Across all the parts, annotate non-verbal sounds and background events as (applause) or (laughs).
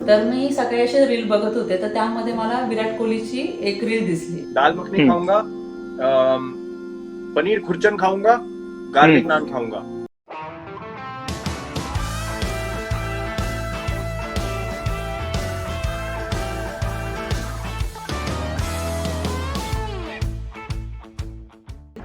तर मी सकाळी असे रील बघत होते तर त्यामध्ये मला विराट कोहलीची एक रील दिसली. दाल मखनी. खाऊंगा अम, पनीर खुरचन खाऊंगा गार्लिक नान खाऊंगा.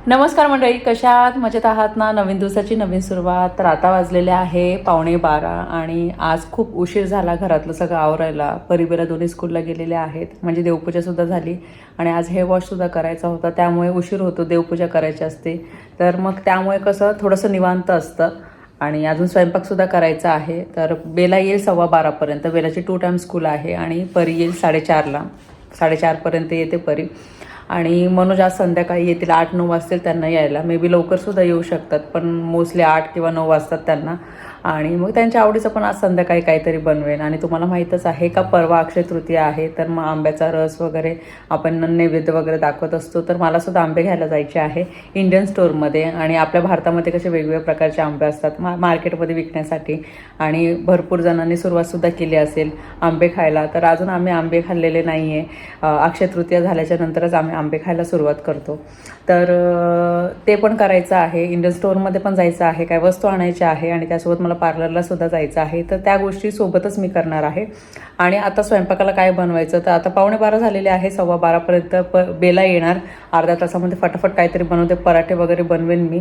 नमस्कार मंडळी कशा आहात? मजेत आहात ना? नवीन दिवसाची नवीन सुरुवात. तर आता वाजलेले आहे पावणे बारा आणि आज खूप उशीर झाला घरातलं सगळं आवरायला. परिबेला दोन्ही स्कूलला गेलेले आहेत. म्हणजे देवपूजा सुद्धा झाली आणि आज हे वॉश सुद्धा करायचा होता. त्यामुळे उशीर होतो देवपूजा करायची असते. तर मग त्यामुळे कसं थोडंसं निवांत असतं. आणि अजून स्वयंपाकसुद्धा करायचा आहे. तर बेला येईल सव्वा बारापर्यंत बेलाची टू टाईम स्कूल आहे आणि परी येईल साडेचारला. साडेचारपर्यंत येते परी. आणि मनोज आज संध्याकाळी येतील आठ नऊ वाजतील त्यांना यायला. मे बी लवकरसुद्धा येऊ शकतात पण मोस्टली आठ किंवा नऊ वाजतात त्यांना. आणि मग त्यांच्या आवडीचं पण आज संध्याकाळी काहीतरी बनवेन. आणि तुम्हाला माहीतच आहे का परवा अक्षय तृतीया आहे तर मग आंब्याचा रस वगैरे आपण नैवेद्य वगैरे दाखवत असतो तर मला सुद्धा आंबे घ्यायला जायचे आहे इंडियन स्टोअरमध्ये आणि आपल्या भारतामध्ये कसे वेगवेगळ्या प्रकारचे आंबे असतात मा मार्केटमध्ये विकण्यासाठी. आणि भरपूर जणांनी सुरुवातसुद्धा केली असेल आंबे खायला. तर अजून आम्ही आंबे खाल्लेले नाही आहे अक्षय तृतीया झाल्याच्या नंतरच आम्ही आंबे खायला सुरुवात करतो. तर ते पण करायचं आहे. इंडियन स्टोअरमध्ये पण जायचं आहे काय वस्तू आणायच्या आहे आणि त्यासोबत मला पार्लरला सुद्धा जायचं आहे तर त्या गोष्टी सोबतच मी करणार आहे. आणि आता स्वयंपाकाला काय बनवायचं? तर आता पावणे बारा झालेले आहे सव्वा बारापर्यंत प बेला येणार. अर्ध्या तासामध्ये फटाफट काहीतरी बनवते पराठे वगैरे बनवेन मी.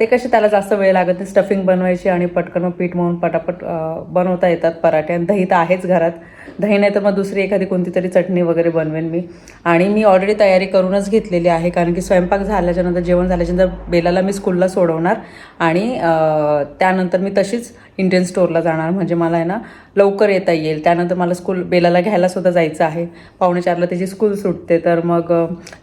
ते कसे त्याला जास्त वेळ लागत नाही स्टफिंग बनवायची आणि पटकन मग पीठ म्हणून पटापट बनवता येतात पराठे. आणि दही तर आहेच घरात. दही नाही तर मग दुसरी एखादी कोणती तरी चटणी वगैरे बनवेन मी. आणि मी ऑलरेडी तयारी करूनच घेतलेली आहे कारण की स्वयंपाक झाल्याच्यानंतर जेवण झाल्याच्यानंतर बेलाला मी स्कूलला सोडवणार. आणि त्यानंतर मी तशीच इंडियन स्टोअरला जाणार. म्हणजे मला आहे ना लवकर येता येईल. त्यानंतर मला स्कूल बेलाला घ्यायला सुद्धा जायचं आहे. पावणे चारला त्याची स्कूल सुटते. तर मग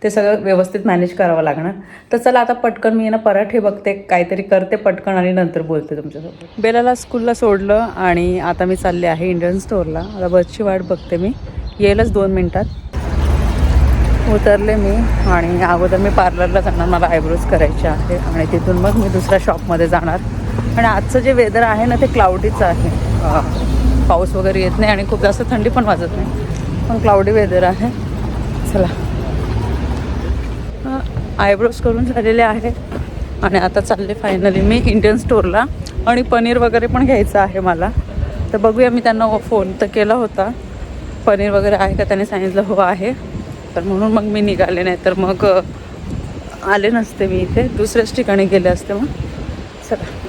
ते सगळं व्यवस्थित मॅनेज करावं लागणार. तर चला आता पटकन मी ना पराठे बघते. काहीतरी करते पटकन आणि नंतर बोलते तुमच्यासोबत. बेलाला स्कूलला सोडलं आणि आता मी चालले आहे इंडियन स्टोअरला आता बसची वाट बघते मी. येईलच दोन मिनटात. उतरले मी आणि अगोदर मी पार्लरला जाणार. मला आयब्रोज करायचे आहे आणि तिथून मग मी दुसऱ्या शॉपमध्ये जाणार. आणि आजचं जे वेदर आहे ना ते क्लाउडीचं आहे. पाऊस वगैरे येत नाही आणि खूप जास्त थंडी पण वाजत नाही. पण क्लाउडी वेदर आहे. चला. आयब्रोज करून झालेले आहे. आणि आता चालले फायनली मी इंडियन स्टोअरला आणि पनीर वगैरे पण घ्यायचं आहे मला. तर बघूया मी त्यांना फोन तर केला होता. पनीर वगैरे आहे का त्यांनी सांगितलं हो आहे. तर म्हणून मग मी निघाले नाही. तर मग आले नसते मी इथे. दुसऱ्याच ठिकाणी गेले असते मग. चला.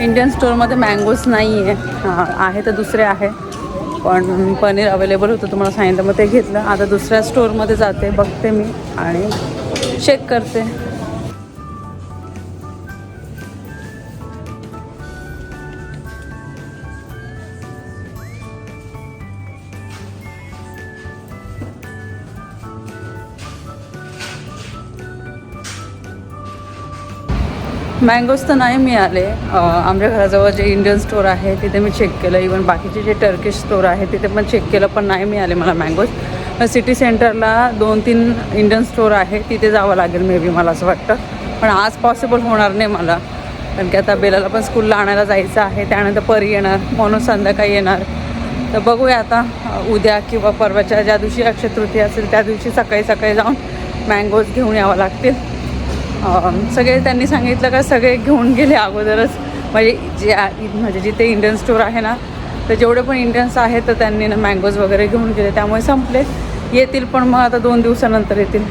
इंडियन स्टोअरमध्ये मँगोज नाही आहे हां आहे तर दुसरे आहे. पण पनीर अवेलेबल होतं तुम्हाला सांगितलं. मग ते घेतलं. आता दुसऱ्या स्टोअरमध्ये जाते बघते मी आणि चेक करते. मँगोज तर नाही मिळाले. आमच्या घराजवळ जे इंडियन स्टोअर आहे तिथे मी चेक केलं. इवन बाकीचे जे टर्किश स्टोअर आहे तिथे पण चेक केलं पण नाही मिळाले मला मँगोज सिटी सेंटरला दोन तीन इंडियन स्टोअर आहे तिथे जावं लागेल मे बी मला असं वाटतं. पण आज पॉसिबल होणार नाही मला. कारण की आता बेलाला पण स्कूलला आणायला जायचं आहे त्यानंतर परी येणार म्हणून संध्याकाळी येणार. तर बघूया आता उद्या किंवा परवाच्या ज्या दिवशी अक्षय तृतीया असेल त्या दिवशी सकाळी सकाळी जाऊन मँगोज घेऊन यावं लागतील. सगळे त्यांनी सांगितलं का सगळे घेऊन गेले अगोदरच. म्हणजे जे म्हणजे जिथे इंडियन स्टोअर आहे ना तर जेवढे पण इंडियन्स आहेत तर त्यांनी ना मँगोज वगैरे घेऊन गेले. त्यामुळे संपले. येतील पण मग आता दोन दिवसानंतर येतील.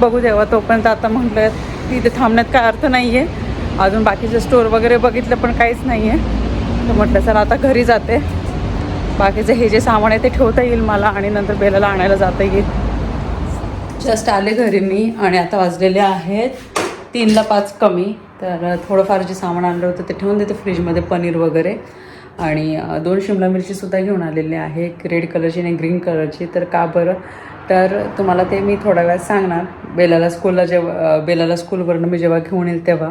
बघू देवा तोपर्यंत आता म्हटलं तिथे थांबण्यात काय अर्थ नाही आहे अजून बाकीचे स्टोअर वगैरे बघितलं पण काहीच नाही आहे तर म्हटलं चला आता घरी जाते. बाकीचं हे जे सामान आहे ते ठेवता येईल मला आणि नंतर बेलाला आणायला जाता येईल. जस्ट आले घरी मी आणि आता वाजलेले आहेत. तीनला पाच कमी. तर थोडंफार जे सामान आणलं होतं ते ठेवून देते फ्रीजमध्ये पनीर वगैरे. आणि दोन शिमला मिरचीसुद्धा घेऊन आलेली आहे. एक रेड कलरची आणि ग्रीन कलरची. तर का बरं? तर तुम्हाला ते मी थोड्या वेळात सांगणार. बेलाला स्कूलला जेव्हा बेलाला स्कूलवरनं मी जेव्हा घेऊन येईल तेव्हा.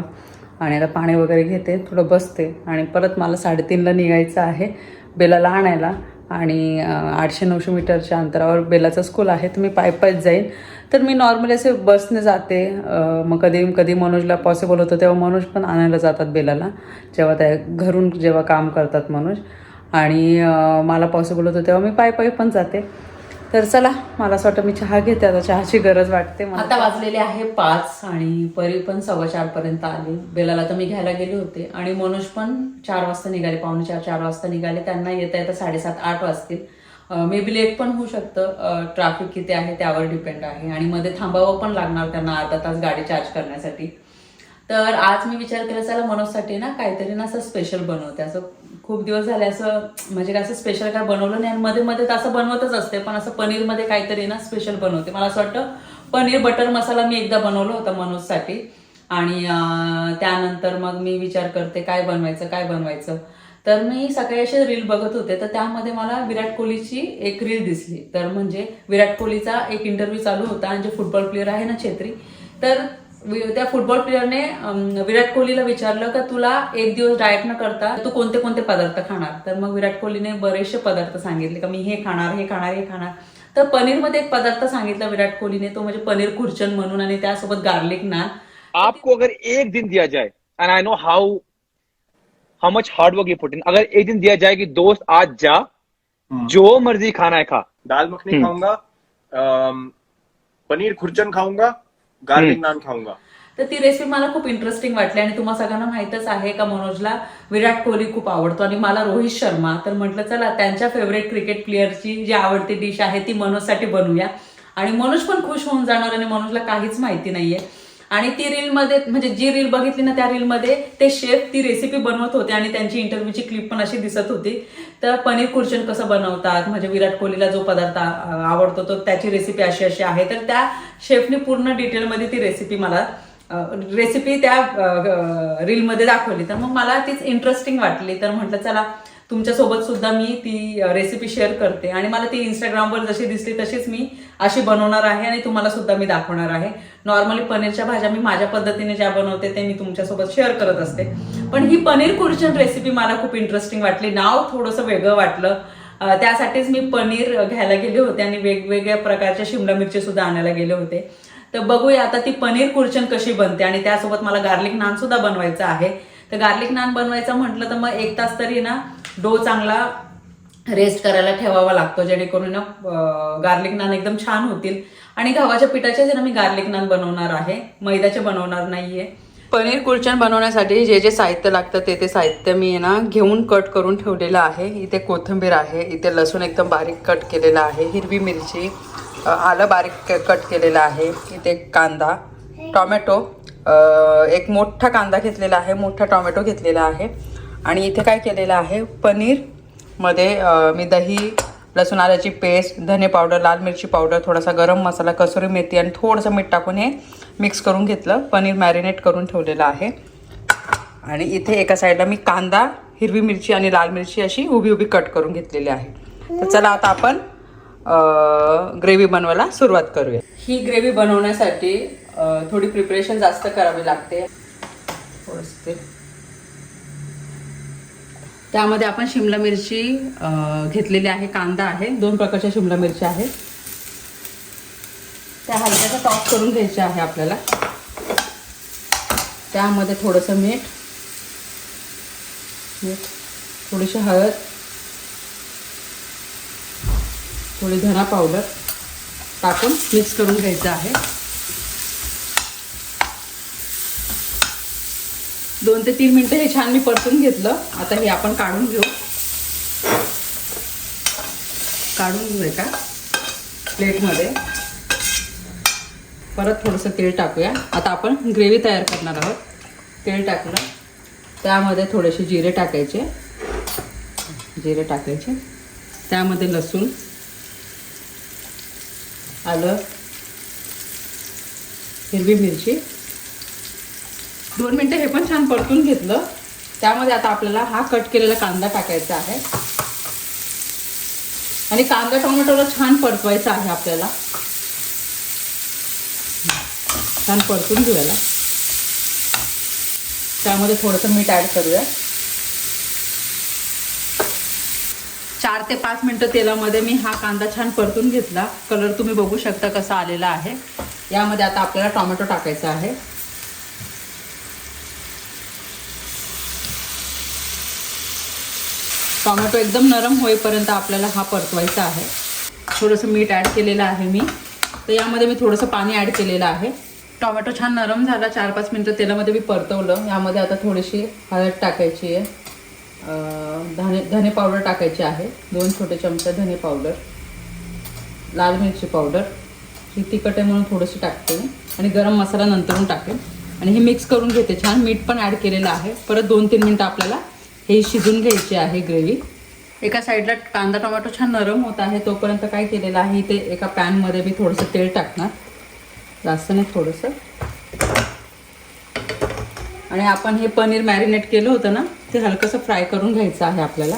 आणि आता पाणी वगैरे घेते थोडं बसते. आणि परत मला साडेतीनला निघायचं आहे बेलाला आणायला. आणि आठशे नऊशे मीटरच्या अंतरावर बेलाचा स्कूल आहे तर मी पाय पायच जाईन. तर मी नॉर्मली असे बसने जाते. मग कधी कधी मनोजला पॉसिबल होतं तेव्हा मनोज पण आणायला जातात बेलाला. जेव्हा त्या घरून जेव्हा काम करतात मनोज. आणि मला पॉसिबल होतं तेव्हा मी पाय पायी पण जाते. तर चला मला असं वाटतं मी चहा घेते आता चहाची गरज वाटते आता वाजलेले आहे पाच आणि परी पण सव्वा चार पर्यंत आली. बेलाला तर मी घ्यायला गेले होते आणि मनोज पण चार वाजता निघाले पावणे चार चार वाजता निघाले. त्यांना येता येता साडेसात आठ वाजतील. मे बी लेट पण होऊ शकतं. ट्रॅफिक किती आहे त्यावर डिपेंड आहे. आणि मध्ये थांबावं पण लागणार त्यांना अर्धा तास गाडी चार्ज करण्यासाठी. तर आज मी विचार केला चला मनोजसाठी ना काहीतरी ना असं स्पेशल बनवते. असं खूप दिवस झाले असं म्हणजे काय असं स्पेशल काय बनवलं नाही. आणि मध्ये मध्ये तर असं बनवतच असते पण असं पनीरमध्ये काहीतरी ना स्पेशल बनवते. मला असं वाटतं पनीर बटर मसाला मी एकदा बनवलं होतं मनोजसाठी. आणि त्यानंतर मग मी विचार करते काय बनवायचं काय बनवायचं. तर मी सकाळी असे रील बघत होते. तर त्यामध्ये मला विराट कोहलीची एक रील दिसली. तर म्हणजे विराट कोहलीचा एक इंटरव्ह्यू चालू होता. आणि जे फुटबॉल प्लेअर आहे ना छेत्री. तर त्या फुटबॉल प्लेअरने विराट कोहलीला विचारलं का तुला एक दिवस डाएट न करता तू कोणते कोणते पदार्थ खाणार? तर मग विराट कोहलीने बरेचसे पदार्थ सांगितले का मी हे खाणार हे खाणार हे खाणार. तर पनीरमध्ये एक पदार्थ सांगितला विराट कोहलीने तो म्हणजे पनीर खुर्चन म्हणून आणि त्यासोबत गार्लिक नान. आपको अगर एक दिन दिया जाए and I know how how much hard work you put in अगर एक दिन दिया जाए कि दोस्त आज जा जो मर्जी खाना है खा। दाल मखनी. खाऊंगा पनीर खुर्चन खाऊंगा गार्लिक नान खाऊंगा तर ती रेसिपी मला खूप इंटरेस्टिंग वाटली आणि तुम्हाला सगळ्यांना माहितच आहे का मनोजला विराट कोहली खूप आवडतो आणि मला रोहित शर्मा. तर म्हटलं चला त्यांच्या फेवरेट क्रिकेट प्लेअरची जी आवडती डिश आहे ती मनोजसाठी बनवूया. आणि मनोज पण खुश होऊन जाणार आणि मनोजला काहीच माहिती नाहीये. आणि ती रील मध्ये म्हणजे जी रील बघितली ना त्या रील मध्ये ते शेफ ती रेसिपी बनवत होते आणि त्यांची इंटरव्ह्यूची क्लिप पण अशी दिसत होती. तर पनीर कुर्चन कसं बनवतात? म्हणजे विराट कोहलीला जो पदार्थ आवडतो तो त्याची रेसिपी अशी अशी आहे. तर त्या शेफने पूर्ण डिटेलमध्ये ती रेसिपी मला रेसिपी त्या रीलमध्ये दाखवली. तर मग मला तीच इंटरेस्टिंग वाटली. तर म्हटलं चला तुमच्यासोबत सुद्धा मी ती रेसिपी शेअर करते. आणि मला ती इंस्टाग्रामवर जशी दिसली तशीच मी अशी बनवणार आहे आणि तुम्हाला सुद्धा मी दाखवणार आहे. नॉर्मली पनीरच्या भाज्या मी माझ्या पद्धतीने ज्या बनवते ते मी तुमच्यासोबत शेअर करत असते. पण ही पनीर कुर्चन रेसिपी मला खूप इंटरेस्टिंग वाटली. नाव थोडंसं वेगळं वाटलं. त्यासाठीच मी पनीर घ्यायला गेले होते आणि वेगवेगळ्या प्रकारच्या शिमला मिरची सुद्धा आणायला गेले होते. तर बघूया आता ती पनीर कुर्चन कशी बनते आणि त्यासोबत मला गार्लिक नान सुद्धा बनवायचं आहे. तर गार्लिक नान बनवायचं म्हटलं तर मग एक तास तरी ना डो चांगला रेस्ट करायला ठेवावा लागतो जेणेकरून ना गार्लिक नान एकदम छान होतील. आणि गव्हाच्या पिठाचे ना मी गार्लिक नान बनवणार आहे मैद्याचे बनवणार नाहीये. पनीर कुलचन बनवण्यासाठी जे जे साहित्य लागतं ते ते साहित्य मी आहे ना घेऊन कट करून ठेवलेलं आहे. इथे कोथिंबीर आहे इथे लसूण एकदम बारीक कट केलेला आहे हिरवी मिरची आलं बारीक कट केलेलं आहे इथे कांदा टॉमॅटो एक मोठा कांदा घेतलेला आहे मोठा टॉमॅटो घेतलेला आहे. आणि इथे काय केलेलं आहे? पनीरमध्ये मी दही लसूण आल्याची पेस्ट धने पावडर लाल मिरची पावडर थोडासा गरम मसाला कसुरी मेथी आणि थोडंसं मीठ टाकून हे मिक्स करून घेतलं. पनीर मॅरिनेट करून ठेवलेलं आहे. आणि इथे एका साईडला मी कांदा हिरवी मिरची आणि लाल मिरची अशी उभी उभी कट करून घेतलेली आहे. तर चला आता आपण ग्रेव्ही बनवायला सुरुवात करूया. ही ग्रेव्ही बनवण्यासाठी थोडी प्रिपरेशन जास्त करावी लागते. ते त्यामध्ये आपण शिमला मिरची घेतलेली आहे कांदा आहे दोन प्रकारच्या शिमला मिरच्या आहेत. त्या हलक्याचा टॉप करून घ्यायचे आहे आपल्याला. त्यामध्ये थोडंसं मीठ मीठ थोडीशी हळद थोडी धना पावडर टाकून मिक्स करून घ्यायचं आहे. दोन ते तीन मिनटं हे छान मी परतून घेतलं. आता हे आपण काढून घेऊ. काढून घेऊ एका प्लेटमध्ये. परत थोडंसं तेल टाकूया. आता आपण ग्रेव्ही तयार करणार आहोत. तेल टाकलं त्यामध्ये थोडेसे जिरे टाकायचे. जिरे टाकायचे. त्यामध्ये लसूण आलं हिरवी मिरची दोन मिनटं हे पण छान परतून घेतलं. त्यामध्ये आता आपल्याला हा कट केलेला कांदा टाकायचा आहे. आणि कांदा टोमॅटोला छान परतवायचा आहे आपल्याला. छान परतून घेऊया त्यामध्ये थोडंसं मीठ ॲड करूया. चार ते पाच मिनटं तेलामध्ये मी हा कांदा छान परतून घेतला. कलर तुम्ही बघू शकता कसा आलेला आहे. यामध्ये आता आपल्याला टोमॅटो टाकायचा आहे. टोमॅटो एकदम नरम होईपर्यंत आपल्याला हा परतवायचा आहे. थोडंसं मीठ ॲड केलेलं आहे मी. तर यामध्ये मी थोडंसं पाणी ॲड केलेलं आहे. टोमॅटो छान नरम झाला चार पाच मिनटं तेलामध्ये मी परतवलं. यामध्ये आता थोडीशी हळद टाकायची आहे. धने धने पावडर टाकायची आहे. दोन छोटे चमचे धने पावडर लाल मिरची पावडर ही तिखट आहे म्हणून थोडीशी टाकते मी. आणि गरम मसाला नंतरून टाकेन. आणि हे मिक्स करून घेते. छान मीठ पण ॲड केलेलं आहे. परत दोन तीन मिनटं आपल्याला हे शिजून घ्यायची आहे ग्रेव्ही एका साईडला कांदा टोमॅटो छान नरम होत आहे तोपर्यंत काय केलेलं आहे ते एका पॅनमध्ये मी थोडंसं तेल टाकणार. जास्त नाही थोडंसं. आणि आपण हे पनीर मॅरिनेट केलं होतं ना ते हलकंसं फ्राय करून घ्यायचं आहे आपल्याला.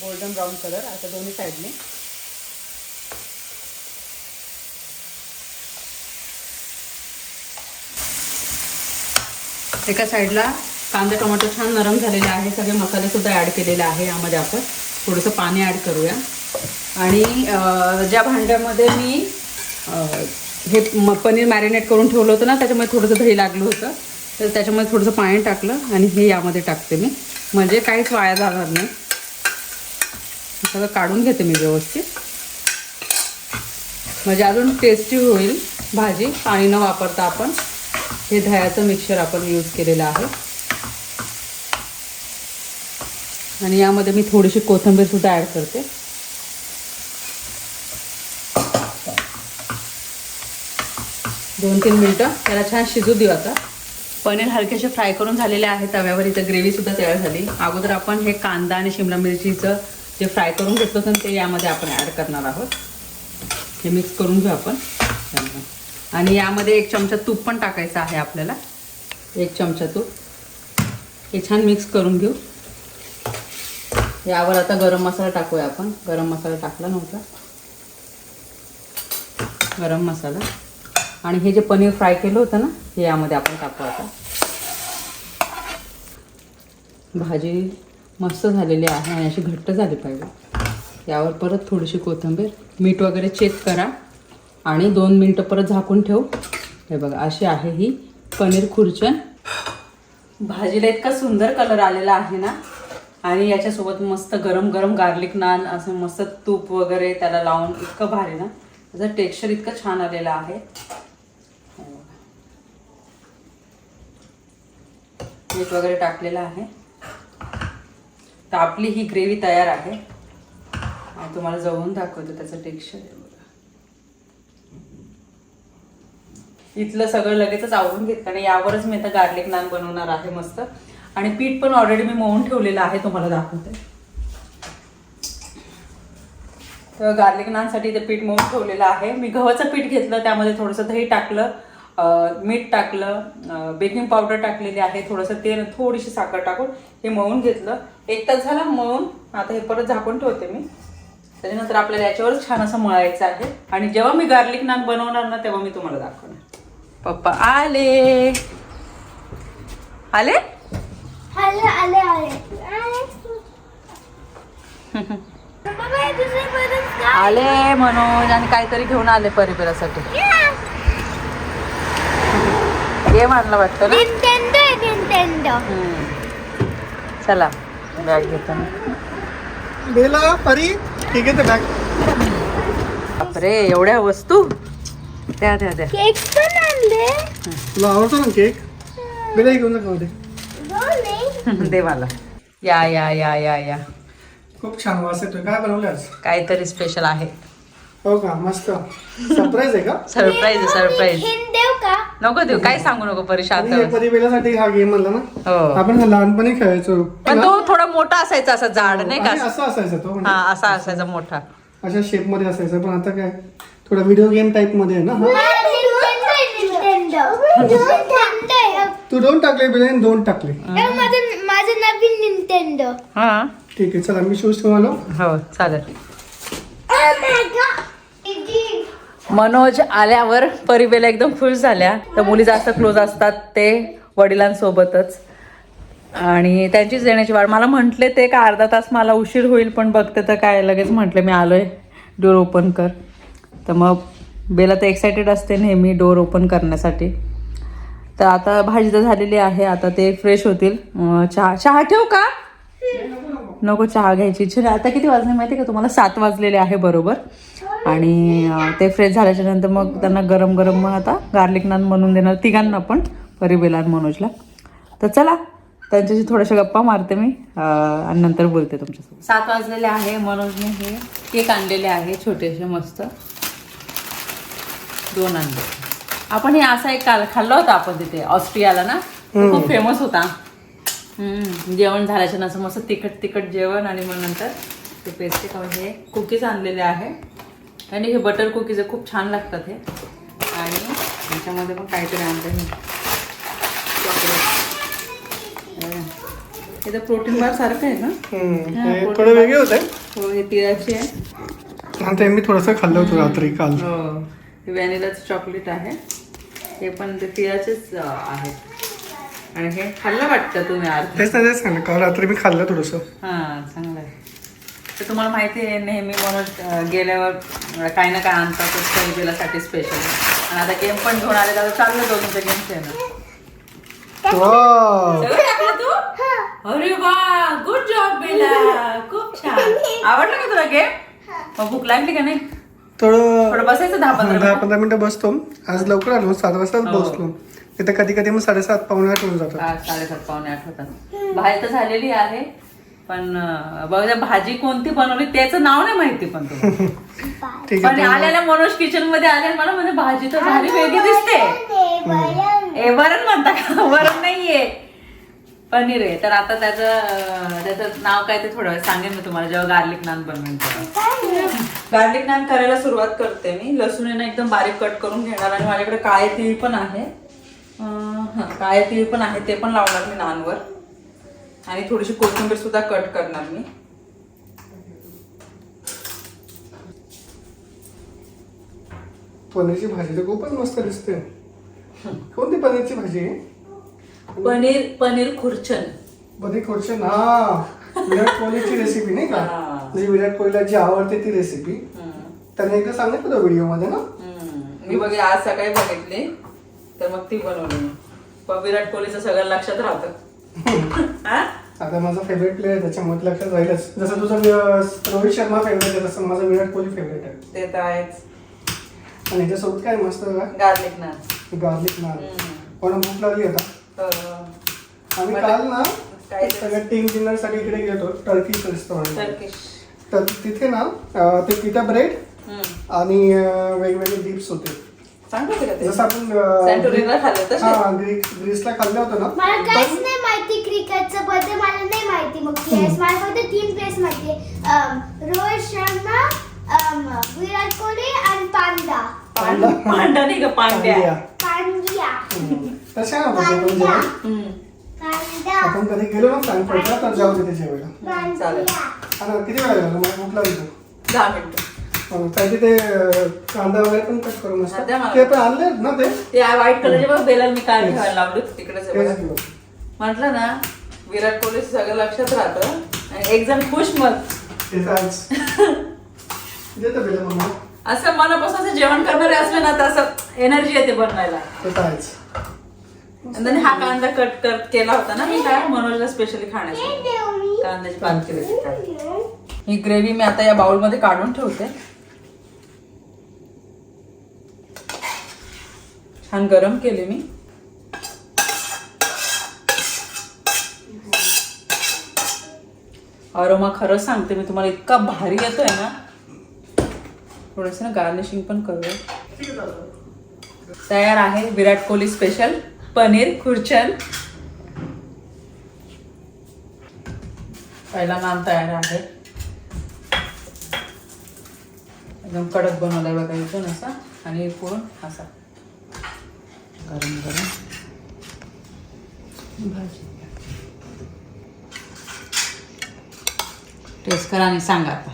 गोल्डन ब्राऊन कलर आता दोन्ही साईडने एका साईडला कांदा टोमॅटो छान नरम झालेले आहे. सगळे मसालेसुद्धा ॲड केलेले आहे यामध्ये आपण. थोडंसं पाणी ॲड करूया. आणि ज्या भांड्यामध्ये मी हे म पनीर मॅरिनेट करून ठेवलं होतं ना त्याच्यामध्ये थोडंसं दही लागलं होतं. तर त्याच्यामध्ये थोडंसं पाणी टाकलं आणि हे यामध्ये टाकते मी. म्हणजे काहीच वाया जाणार नाही. सगळं काढून घेते मी व्यवस्थित. म्हणजे अजून टेस्टी होईल. भाजी पाणी न वापरता आपण हे दह्याचं मिक्सर आपण यूज केलेलं आहे. आणि यामध्ये मी थोडीशी कोथिंबीर सुद्धा ॲड करते. दोन तीन मिनटं. त्याला छान शिजू देऊ आता. पनीर हलकेसे फ्राय करून झालेले आहे. तव्यावर इथं ग्रेव्हीसुद्धा तयार झाली. अगोदर आपण हे कांदा आणि शिमला मिरचीचं जे फ्राय करून घेतलं होतं ते यामध्ये आपण ॲड करणार आहोत. हे मिक्स करून घेऊ आपण. आणि यामध्ये एक चमचा तूप पण टाकायचं आहे आपल्याला. एक चमचा तूप. हे छान मिक्स करून घेऊ. यावर आता गरम मसाला टाकूया आपण. गरम मसाला टाकला नव्हता. गरम मसाला. आणि हे जे पनीर फ्राय केलं होतं ना हे यामध्ये आपण टाकू आता. भाजी मस्त झालेली आहे आणि अशी घट्ट झाली पाहिजे. यावर परत थोडीशी कोथिंबीर. मीठ वगैरे चेक करा. आणि दोन मिनटं परत झाकून ठेवू. हे बघा अशी आहे ही पनीर खुर्चन. भाजीला इतका सुंदर कलर आलेला आहे ना? आणि याच्यासोबत मस्त गरम गरम गार्लिक नान असं मस्त तूप वगैरे त्याला लावून इतकं भारी ना? त्याचं टेक्स्चर इतकं छान आलेलं आहे. मीठ वगैरे टाकलेलं आहे. तर आपली ही ग्रेव्ही तयार आहे. आणि तुम्हाला जवळून दाखवतो त्याचं टेक्स्चर इथलं सगळं लगेचच आवडून घेतलं आणि यावरच मी आता गार्लिक नान बनवणार आहे मस्त. आणि पीठ पण ऑलरेडी मी मळून ठेवलेलं आहे तुम्हाला दाखवते. तर गार्लिक नानसाठी ते पीठ मळून ठेवलेलं आहे. मी गव्हाचं पीठ घेतलं त्यामध्ये थोडंसं दही टाकलं मीठ टाकलं बेकिंग पावडर टाकलेली आहे थोडंसं तेल थोडीशी साखर टाकून हे मळून घेतलं. एक तास झाला मळून आता हे परत झाकून ठेवते मी. त्याच्यानंतर आपल्याला याच्यावरच छान असं मळायचं आहे. आणि जेव्हा मी गार्लिक नान बनवणार ना तेव्हा मी तुम्हाला दाखवणार. पप्पा आले. आले? आले आले आले. हे मनोज आणि काहीतरी घेऊन आले परिपेरासाठी गेम आणला वाटतं ना. चला बॅग घेतो मी. बेला परी ठीक आहे ते बॅग बापरे एवढ्या वस्तू? द्या द्या द्या. आणले तुला आवडतो ना केक? बेला हे घेऊन जा खाऊ दे दोन आहे. दे मला या या या या या. खूप छान वास येतोय. काय बनवलं आज? काहीतरी स्पेशल आहे. हो का? मस्त. सरप्राईज आहे का? (laughs) सरप्राईज सरप्राईज देऊ का? नको देऊ काय सांगू नको परीक्षा आणि हे परी बेलासाठी हा गेम म्हणला ना. हो. आपण हा लहानपणी खेळायचो. पण तो थोडा मोठा असायचा असा जाड नाही आणि का? असं असायचा तो हा म्हणजे असा असायचा मोठा. अशा शेपमध्ये असायचा. पण आता काय? थोडा व्हिडिओ गेम टाइपमध्ये आहे ना हा Nintendo आहे, Nintendo. Nintendo आहे. तू दोन टाकले बेलाने दोन टाकले. हे. माझं माझं नवीन निंटेंडो हा. ठीक आहे चला मी शूज आलो हो चालेल. मनोज आल्यावर परिबेला एकदम खुश झाल्या. तर मुली जास्त क्लोज असतात ते वडिलांसोबतच. आणि त्यांचीच येण्याची वाट मला म्हटले ते का अर्धा तास मला उशीर होईल पण बघते तर काय लगेच म्हटले मी आलोय. डोर ओपन कर. तर मग बेला तर एक्सायटेड असते नेहमी डोर ओपन करण्यासाठी. तर आता भाजी तर झालेली आहे आता ते फ्रेश होतील. चहा चहा ठेवू का? नको चहा घ्यायची इच्छा नाही. आता किती वाजले माहिती आहे का? तुम्हाला सात वाजलेले आहे बरोबर. आणि ते फ्रेश झाल्याच्यानंतर मग त्यांना गरम गरम मग आता गार्लिक नान बनवून देणार तिघांना पण परिबेला आणि मनोजला. तर चला त्यांच्याशी थोड्याशा गप्पा मारते मी आणि नंतर बोलते तुमच्यासोबत. सात वाजलेले आहे मनोजने हे केक आणलेले आहे छोटेसे मस्त. दोन आणले. आपण हे असा एक काल खाल्ला होता आपण तिथे ऑस्ट्रियाला ना? तो खूप फेमस होता. हम्म, जेवण झाल्याच्यानंतर मस्त तिखट तिखट जेवण आणि मग नंतर ते पेस्ट्री खाऊन हे कुकीज आणलेले आहे. आणि हे बटर कुकीज खूप छान लागतात हे. आणि याच्यामध्ये पण काहीतरी आणलं हे चॉकलेट हे तर प्रोटीन बार सारखं आहे ना? हम्म, हा, थोडे वेगळे होते. हो हे तिळाची आहे. आणि ते मी थोडंसं खाल्लं होतं रात्री काल. हो. हे व्हॅनिलाचं चॉकलेट आहे. हे पण ते तिळाचेच आहेत. आणि हे खाल्लं वाटतं तुम्ही अर्ध तेच सांग काल रात्री मी खाल्लं थोडंसं. हां चांगलं आहे. तर तुम्हाला माहिती आहे नेहमी म्हणून गेल्यावर काही ना काय आणतातच कैबेलासाठी स्पेशल आणि आता गेम पण घेऊन आले तर चाललं दोघींचं गेम खेळणं. वाव. सगळं टाकलं तू? अरे वा गुड जॉब बेला. खूप छान. आवडलं का तुला गेम मग भूक लागली का नाही? थोडं थोडं बसायचं दहा हा, पंधरा दहा पंधरा मिनिटं बसतो. आज लवकर आलो सात वाजताच हो. बसलो. इथं कधी कधी मग साडेसात पावणे आठ होऊन जातात. हा, साडेसात पावणे आठ होतात. भाजी तर झालेली आहे पण अं, बघा भाजी कोणती बनवली त्याचं नाव नाही माहिती पण तुला (laughs) ठीक पण आहे आलेल्या मनोज किचनमध्ये आले मला म्हणजे भाजी तर भारी वेगळी दिसते. ए वरण म्हणता का? (laughs) वरण नाहीये. पनीर आहे. तर आता त्याचं त्याचं नाव काय ते थोडं सांगेन मी तुम्हाला जेव्हा गार्लिक नान बनवेन गार्लिक नान करायला सुरुवात करते मी. लसूण आहे एकदम बारीक कट करून घेणार आणि माझ्याकडे काळे तीळ पण आहे. काळे तीळ पण आहे ते पण लावणार मी नानवर. आणि थोडीशी कोथिंबीर सुद्धा कट करणार मी. पनीरची भाजी तर खूपच मस्त दिसते. कोणती पनीरची भाजी आहे? पनीर पनीर खुर्चन. बधी क्वेश्चन हा. विराट कोहलीची रेसिपी नाही का. म्हणजे विराट कोहलीला जी आवडते ती रेसिपी त्याने एकदा सांगितलं होतं व्हिडिओमध्ये ना मी बघे आज सकाळी बघितली. तर मग ती बनवली. पण विराट कोहलीचं सगळं लक्षात राहतं? (laughs) आता माझा फेवरेट प्लेअर त्याच्यामध्ये लक्षात राहीलच. जसं तुझं रोहित शर्मा फेवरेट आहे तसं माझं विराट कोहली फेवरेट आहे. ते तर आहेच. आणि याच्यासोबत काय मस्त गार्लिक नान गार्लिक नान. पण भूक लागली आता? हो. आम्ही काल ना सगळ्या टीम डिनरसाठी इकडे गेलो टर्की रेस्टॉरंट टर्किश तर तिथे ना अं, ते पिता ब्रेड. आणि अं, वेगवेगळे डिप्स होते. चांगलं होतं का ते? जसं आपण अं, सँटोरिनला खाल्लं तसे? हा ग्रीस ग्रीसला खाल्लं होतं ना. मला काहीच नाही माहिती क्रिकेटचं बद्दल मला नाही माहिती मग प्लेयर्स मला फक्त तीन प्लेयर्स माहिती अम, रोहित शर्मा अम, विराट कोहली आणि पांडा पांडा पांडा नाही का. पांड्या. पांडा आपण कधी गेलो ना फ्रँकफर्टला तर जाऊ तिथे जेवायला चालेल आणि किती वेळा गेलो मला होती. दहा मिनिटं. मग त्याचे ते कांदा वगैरे पण कट करून हा, मला. असतात ते पण आणले ना ते? ते व्हाईट कलरचे बघ बेलाल मी काय ठेवायला लावली होती तेच. घेऊ. म्हटलं ना विराट कोहली सगळं लक्षात राहतं. आणि एक जण खुश मग. ते तर. (laughs) देतो बेला मम्मा. असं मनापासून असं जेवण करणारे असले ना तर असं एनर्जी येते बनवायला. ते तर आहेच. आणि त्याने हा कांदा कट कट केला होता ना मी काय मनोजला स्पेशली खाण्यासाठी. कांद्याची होती काय. ही ग्रेव्ही मी आता या बाउलमध्ये काढून ठेवते. छान गरम केले मी. अरोमा खरंच सांगते मी तुम्हाला इतका भारी येतोय ना. थोडस ना गार्निशिंग पण करूया. तयार आहे विराट कोहली स्पेशल पनीर खुर्चन. पहिला नान तयार आहे. एकदम कडक बनवलाय बघा इथून असा आणि पुढून असा. गरम गरम. भाजी. टेस्ट करा आणि सांगा आता.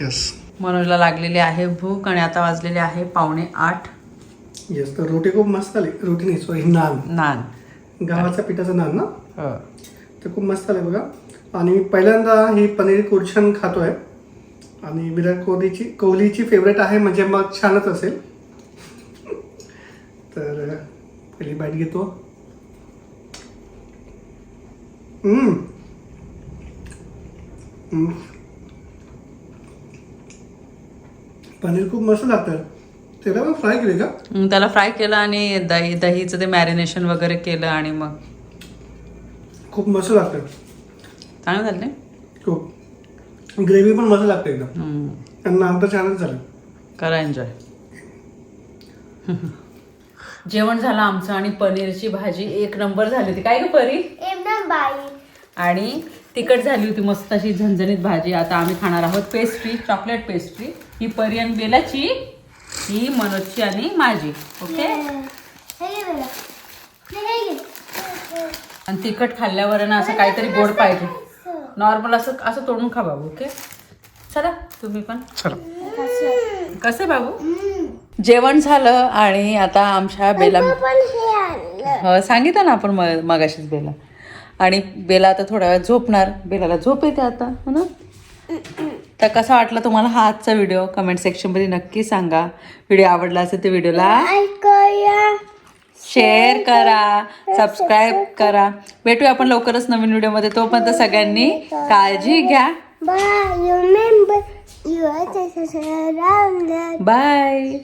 येस मनोजला लागलेली आहे भूक आणि आता वाजलेले आहे पावणे आठ. येस तर रोटी खूप मस्त आली. रोटी नाही सॉरी नान. नान. गव्हाच्या पिठाचं नान ना? हो. ते खूप मस्त आलं बघा. आणि पहिल्यांदा ही पनीर कुरछन खातोय. आणि विराट कोहलीची कोहलीची फेवरेट आहे म्हणजे मग छानच असेल. तर पहिली बाईट घेतो. पनीर खूप मस्त लागतं. त्याला पण फ्राय केले का? मग त्याला फ्राय केलं आणि दही दहीचं ते मॅरिनेशन वगैरे केलं आणि मग. खूप मस्त लागतं. चांगलं झालं नाही? खूप ग्रेव्ही पण मस्त लागते एकदम. हम्म. आणि नान तर छानच झालं. करा एन्जॉय (laughs) जेवण झालं आमचं आणि पनीरची भाजी एक नंबर झाली होती. काय ग परी? एकदम बाई आणि तिखट झाली होती मस्त अशी झणझणीत भाजी. आता आम्ही खाणार आहोत पेस्ट्री चॉकलेट पेस्ट्री ही परी आणि बेलाची ही मनोजची आणि माझी ओके? हे घे बेटा. हे घे. आणि तिखट खाल्ल्यावर ना असं काहीतरी गोड पाहिजे. नॉर्मल असं असं तोडून खा बाबू ओके? चला तुम्ही पण. चला. कसं बाबू? जेवण झालं आणि आता आमच्या बेला हे सांगितलं ना आपण मग मगाशीच बेला. आणि बेला आता थोड्या वेळात झोपणार. बेलाला झोप येते आता हो ना? तर कसा वाटला तुम्हाला हा आजचा व्हिडिओ कमेंट सेक्शनमध्ये नक्की सांगा. व्हिडिओ आवडला असेल तर व्हिडिओला शेअर करा. सबस्क्राईब करा. भेटूया आपण लवकरच नवीन व्हिडिओमध्ये तोपर्यंत सगळ्यांनी काळजी घ्या. बाय